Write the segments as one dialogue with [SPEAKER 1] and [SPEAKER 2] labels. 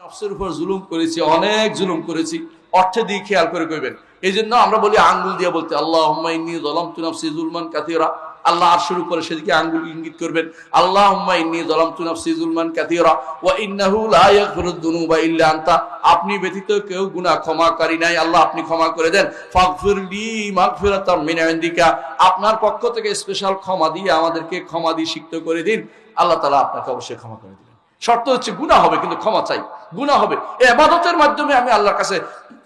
[SPEAKER 1] নফসের উপর জুলুম করেছি, অনেক জুলুম করেছি। অর্থে দিয়ে খেয়াল করে এই জন্য আমরা বলি আঙ্গুল দিয়ে বলতে আল্লাহ তু নফসি জুলমান আল্লাহ করে সেদিকে আঙ্গুল ইঙ্গিত করবেন আল্লাহ ইন্নি তু নফসি জুলমান ইল্লা আপনি ব্যতীত কেউ গুনাহ ক্ষমাকারী নাই। আল্লাহ আপনি ক্ষমা করে দেন। ফাগফিরলি মাগফিরাতাম আপনার পক্ষ থেকে স্পেশাল ক্ষমা দিয়ে আমাদেরকে ক্ষমা দিয়ে সিক্ত করে দিন। আল্লাহ তাআলা আপনাকে অবশ্যই ক্ষমা করে দিবেন শর্ত হচ্ছে গুণা হবে, কিন্তু ক্ষমা চাই। গুণা হবে। এই আবাদতের মাধ্যমে আমি আল্লাহর কাছে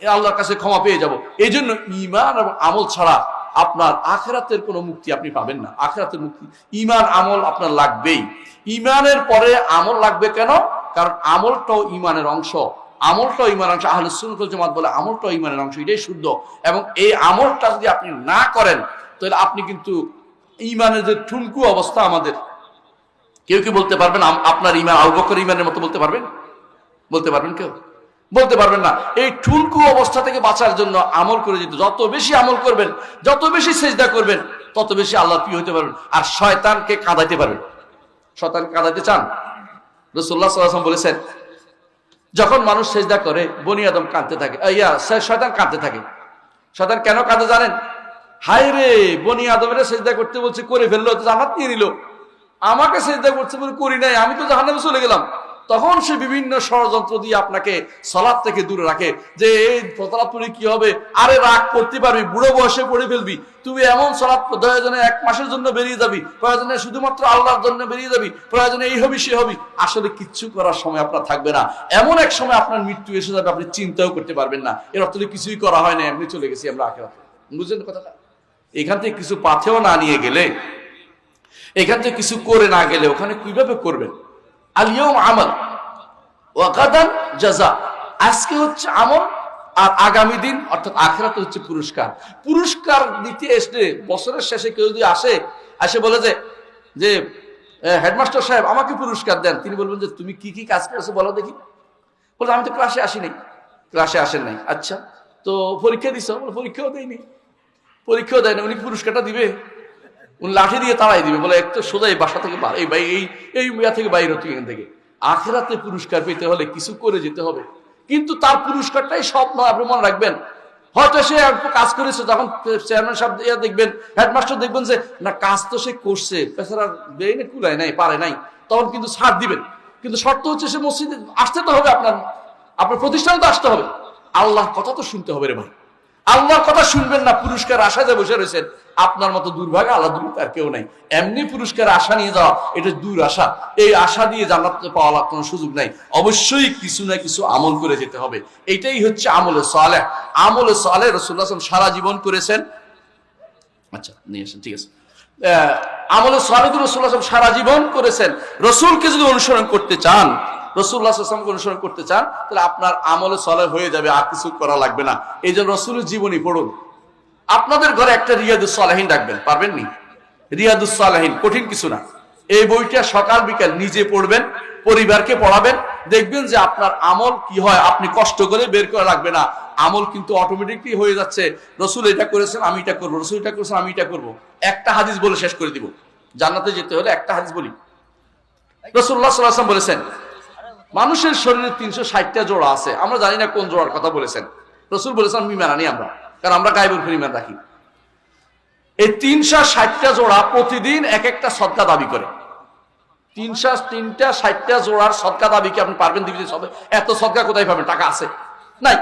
[SPEAKER 1] আল্লাহর কাছে ক্ষমা পেয়ে যাব। এই জন্য ইমান এবং আমল ছাড়া আপনার আখেরাতের কোনো মুক্তি আপনি পাবেন না। আখেরাতের মুক্তি। ইমান আমল আপনার লাগবেই। ইমানের পরে আমল লাগবে কেন? কারণ আমলটাও ইমানের অংশ। আমলটাও ইমানের অংশ। আহলে সুন্নাতুল জামাত বলে আমলটাও ইমানের অংশ। এটাই শুদ্ধ। এবং এই আমলটা যদি আপনি না করেন, তাহলে আপনি কিন্তু ইমানের যে ঠুনকু অবস্থা আমাদের কেউ কি বলতে পারবেন? আপনার ইমান আবু বকর ইমানের মতো বলতে পারবেন? বলতে পারবেন কেউ? বলতে পারবেন না। এই ঠুনকু অবস্থা থেকে বাঁচার জন্য আমল করে যেতে যত বেশি আমল করবেন, যত বেশি সেজদা করবেন, তত বেশি আল্লাহ প্রিয় হতে পারবেন। আর শয়তানকে কাঁদাইতে পারবেন। শয়তান কাঁদাইতে চান? রসুল্লাহ সাল্লাম বলেছেন, যখন মানুষ সেজদা করে, বনি আদম কাঁদতে থাকে। ইয়া শয়তান কাঁদতে থাকে। শয়তান কেন কাঁদে জানেন? হাই রে বনি আদমের সেজদা করতে বলছে, করে ফেলল তো জান্নাত নিয়ে নিল। আমাকে সেজদা করছে বলে করি নাই, আমি তো জাহান্নামে চলে গেলাম। তখন সে বিভিন্ন ষড়যন্ত্র দিয়ে আপনাকে সলাদ থেকে দূরে রাখে যে, এই প্রতারাত পড়ে কি হবে? আরে রাগ করতে পারবি, বুড়ো বয়সে পড়ে ফেলবি। তুমি এমন সলাদ প্রয়োজনে এক মাসের জন্য বেরিয়ে যাবি, প্রয়োজনে শুধুমাত্র আল্লাহর জন্য বেরিয়ে যাবি, প্রয়োজনে এই হবি, সে হবি। আসলে কিচ্ছু করার সময় আপনার থাকবে না। এমন এক সময় আপনার মৃত্যু এসে যাবে, আপনি চিন্তাও করতে পারবেন না। এর অর্থ কিছুই করা হয় না, এমনি চলে গেছি আমরা আখেরাতে। বুঝলেন কথাটা? এখান থেকে কিছু পাথেও না নিয়ে গেলে এখান থেকে কিছু করে না গেলে ওখানে কীভাবে করবেন? আলিয়ম আমল ওয়াকাদান জাজা। আজকে হচ্ছে আমল আর আগামী দিন, অর্থাৎ আখেরাতে হচ্ছে পুরস্কার। পুরস্কার দিতে এসে বছরের শেষে কেউ যদি আসে আসে বলে যে যে হেডমাস্টার সাহেব আমাকে পুরস্কার দেন। তিনি বলবেন যে, তুমি কি কি কাজ করেছ বলো দেখি। বলে আমি তো ক্লাসে আসি নাই ক্লাসে আসেন নাই। আচ্ছা তো পরীক্ষা দিছ। পরীক্ষাও দেয়নি পরীক্ষাও দেয় না উনি পুরস্কারটা দিবে। উনি লাঠি দিয়ে তাড়াই দিবে, বলে এক তো সোজাই বাসা থেকে এই বাই- এই এই ইয়া থেকে বাইরে হচ্ছে এখান থেকে আখেরাতে পুরস্কার পেতে হলে কিছু করে যেতে হবে। কিন্তু তার পুরস্কারটাই সব নয় আপনি মনে রাখবেন। হয়তো সে একটু কাজ করেছে তখন চেয়ারম্যান সাহেব দেখবেন, হেডমাস্টার দেখবেন যে, না, কাজ তো সে করছে বেইনে কুলায় নাই, পারে নাই। তখন কিন্তু ছাড় দিবেন। কিন্তু শর্ত হচ্ছে সে মসজিদে আসতে তো হবে আপনার আপনার প্রতিষ্ঠানে তো আসতে হবে। আল্লাহ কথা তো শুনতে হবে রে ভাই। আল্লাহর কথা শুনবেন না পুরস্কার আশা যে বসে রয়েছেন। আপনার মতো দুর্ভাগ্য আল্লাহ দুর্ভাগ্য আর কেউ নাই। এমনি পুরস্কার আশা নিয়ে যাওয়া, এটা দূর আশা। এই আশা দিয়ে জান্নাত পাওয়ার কোনো সুযোগ নাই। অবশ্যই কিছু না কিছু আমল করে যেতে হবে। এটাই হচ্ছে আমলে সালেহ। আমলে সালেহ রসুল্লাহ সারা জীবন করেছেন। আচ্ছা নিয়ে আসেন, ঠিক আছে। আমলে সালেহ রসুল্লাহ সারা জীবন করেছেন। রসুলকে যদি অনুসরণ করতে চান রসুল্লাহ আসলামকে অনুসরণ করতে চান, তাহলে আপনার আমলে সলে হয়ে যাবে, আর কিছু করা লাগবে না। এই জন্য রসুলের জীবনী পড়ুন, আপনাদের ঘরে একটা রিয়াদুস সালাহিন রাখবেন পারবেন নি রিয়াদুস সালাহিন কঠিন কিছু না। এই বইটা সকাল বিকাল নিজে পড়বেন, পরিবারকে পড়াবেন, দেখবেন যে আপনার আমল কি হয়, আপনি কষ্ট করে বের করে রাখবে না। আমল কিন্তু অটোমেটিকলি হয়ে যাচ্ছে, রসুল এটা করেছেন, আমি এটা করব, রসুল এটা করেছেন, আমি এটা করব। একটা হাদিস বলে শেষ করে দিব। জান্নাতে যেতে হলে একটা হাদিস বলি। রসুল্লাহ সাল্লাম বলেছেন মানুষের শরীরে তিনশো ষাটটা জোড়া আছে। আমরা জানি না কোন জোড়ার কথা বলেছেন। রসুল বলেছেন, আমি মানি আমরা। কারণ আমরা গাইবুল ফিরিমান রাখি। এই তিনশো ষাটটা জোড়া প্রতিদিন এক একটা সদকা দাবি করে। তিনশো তিনটা ষাটটা জোড়ার সদকা দাবি কি আপনি পারবেন দিতে? সবে এত সদকা কোথায় পাবেন? টাকা আছে। নাই।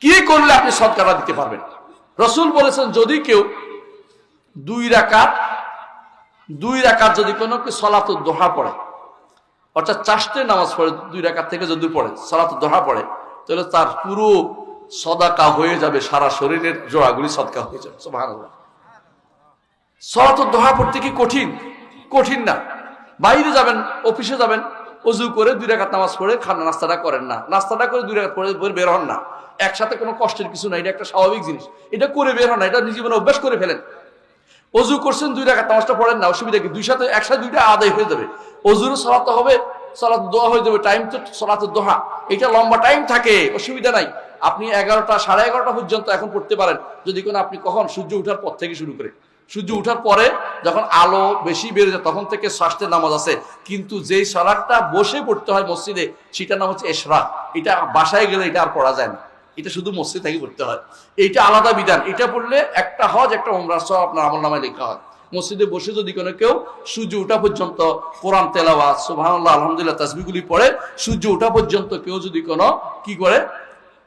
[SPEAKER 1] কি করলে আপনি সদকাটা দিতে পারবেন? রসুল বলেছেন, যদি কেউ দুই রাকাত দুই রাকাত যদি কোনো সলাত দোহা পড়ে অর্থাৎ চাষতে নামাজ পড়ে, দুই রাকাত থেকে যদি পড়ে, সালাত দোহা পড়ে, তাহলে তার পুরো সদাকা হয়ে যাবে, সারা শরীরের জোড়াগুলি সদকা হয়ে যাবে, সুবহানাল্লাহ। সলাত দোহা পড়তে কি কঠিন? কঠিন না। বাইরে যাবেন, অফিসে যাবেন, অজু করে দুই রাকাত নামাজ পড়ে খানা নাস্তাটা করেন না। নাস্তাটা করে দুই রাকাত পড়ে বের হন না। একসাথে কোনো কষ্টের কিছু না এটা একটা স্বাভাবিক জিনিস। এটা করে বের হন না, এটা জীবনে অভ্যাস করে ফেলেন। অজু করছেন, দুই রাখা নামাজটা পড়েন না, অসুবিধা কি? দুই সাথে একসাথে দুইটা আদায় হয়ে যাবে। অজুরও সলাতে হবে, সলাত দোয়া হয়ে যাবে টাইম তো সলাতে দোহা। এটা লম্বা টাইম থাকে, অসুবিধা নাই। আপনি এগারোটা, সাড়ে এগারোটা পর্যন্ত এখন পড়তে পারেন। যদি কোনো আপনি কখন সূর্য উঠার পর থেকে শুরু করে সূর্য উঠার পরে যখন আলো বেশি বেড়ে যায়, তখন থেকে স্বাস্থ্যের নামাজ আছে। কিন্তু যেই সালাদটা বসে পড়তে হয় মসজিদে, সেটার নাম হচ্ছে এশরা এটা বাসায় গেলে এটা আর পড়া যায় না। এটা শুধু মসজিদ থেকে পড়তে হয়। এইটা আলাদা বিধান। এটা পড়লে একটা হজ, একটা ওমরা আপনার আমল নামায় লেখা হয়। মসজিদে বসে যদি কোনো কেউ সূর্য ওঠা পর্যন্ত কোরআন তেলাওয়াত, সুবহানাল্লাহ, আলহামদুলিল্লাহ তাসবিগুলি পড়ে, সূর্য ওঠা পর্যন্ত কেউ যদি কোনো কি করে?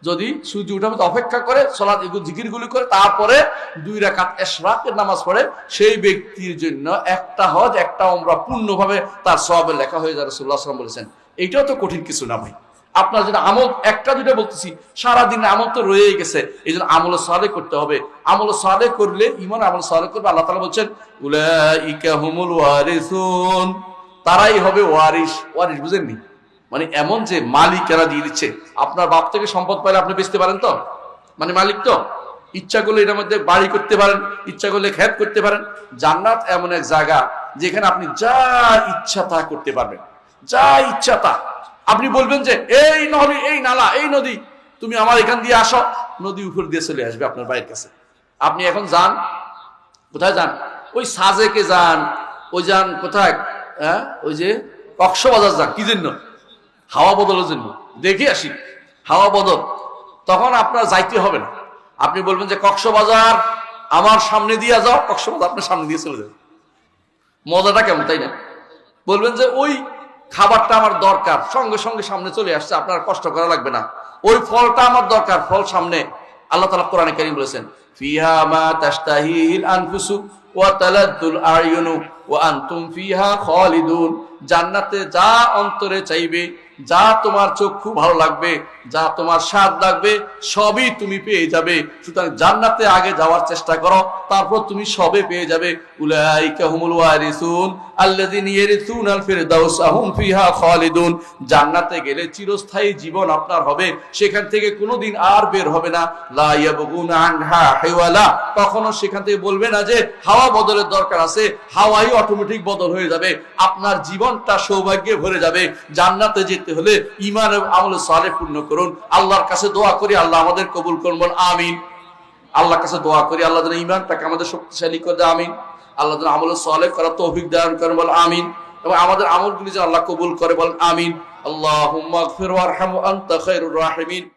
[SPEAKER 1] যদি সূর্য ওঠা পর্যন্ত অপেক্ষা করে, সলাৎ জিকিরগুলি করে, তারপরে দুই রাকাত এশরাকের নামাজ পড়ে, সেই ব্যক্তির জন্য একটা হজ, একটা ওমরা পূর্ণভাবে তার সবে লেখা হয়ে যায় সাল্লাল্লাহু আলাইহি বলেছেন। এইটাও তো কঠিন কিছু না ভাই। আপনার যেটা আমল একটা দুটো বলতেছি। সারাদিন আমল তো রয়েই গেছে। এই জন্য আমল সালে করতে হবে। আমল সালে করলে ইমান আমল সালে করবে, আল্লাহ তালা বলছেন হুমুল ওয়ারিসুন। তারাই হবে ওয়ারিস ওয়ারিস বুঝেননি? মানে এমন যে মালিকেরা দিয়ে দিচ্ছে। আপনার বাপ থেকে সম্পদ পাইলে আপনি বেচতে পারেন তো? মানে মালিক তো? ইচ্ছা করলে এটার মধ্যে বাড়ি করতে পারেন, ইচ্ছা করলে খ্যাত করতে পারেন। জান্নাত এমন এক জায়গা যেখানে আপনি যা ইচ্ছা তা করতে পারবেন। যা ইচ্ছা তা। আপনি বলবেন যে, এই নদী এই নালা, এই নদী, তুমি আমার এখান দিয়ে আসো। নদী উপর দিয়ে চলে আসবে আপনার বাড়ির কাছে। আপনি এখন যান। কোথায় যান? ওই সাজেকে যান? ওই যান কোথায়? হ্যাঁ? ওই যে কক্সবাজার যান। কি জন্য? হাওয়া বদলের জন্য। দেখে আসি। হাওয়া বদল। তখন আপনার যাইতে হবে না। আপনি বলবেন যে, কক্সবাজার আমার সামনে দিয়ে যাও। কক্সবাজার আপনার সামনে দিয়ে চলে যাবে। মজাটা কেমন, তাই না? বলবেন যে, ওই খাবারটা আমার দরকার। সঙ্গে সঙ্গে সামনে চলে আসছে, আপনার কষ্ট করা লাগবে না। ওই ফলটা আমার দরকার, ফল সামনে। আল্লাহ তালা কোরআনে কারিম বলেছেন, ফিহা মা তাস্তাহিল আনফুসু ওয়া তালাদ্দুল আয়ুনু ওয়া আনতুম ফিহা খালিদুন। জান্নাতে যা অন্তরে চাইবে, যা তোমার চক্ষু ভালো লাগবে, যা তোমার স্বাদ লাগবে, সবই তুমি পেয়ে যাবে। সুতরাং জান্নাতে আগে যাওয়ার চেষ্টা করো, তারপর তুমি সবে পেয়ে যাবে। উলাইকা হুমুল ওয়ারিসুন। ফিরদাউস হুম ফিহা খালিদুন। জান্নাতে গেলে চিরস্থায়ী জীবন আপনার হবে, সেখান থেকে কোনোদিন আর বের হবে না। লা ইয়াবগুনা কখনো সেখান থেকে বলবে না যে, হাওয়া বদলের দরকার আছে, হাওয়াই অটোমেটিক বদল হয়ে যাবে। আপনার জীবনটা সৌভাগ্যে ভরে যাবে। জান্নাতে যেতে হলে ইমান এবং আমল সালে পূর্ণ করুন। আল্লাহর কাছে দোয়া করি, আল্লাহ আমাদের কবুল করবেন আমিন। আল্লাহর কাছে দোয়া করি, আল্লাহ ইমানটাকে আমাদের শক্তিশালী করে আমিন। আল্লাহ যেন আমল সালে করার তৌফিক দান করেন বল আমিন। এবং আমাদের আমলগুলি যেন আল্লাহ কবুল করে, বলেন আমিন। আল্লাহুম্মা গফির ওয়ারহাম আনতা খায়রুর রাহিমিন।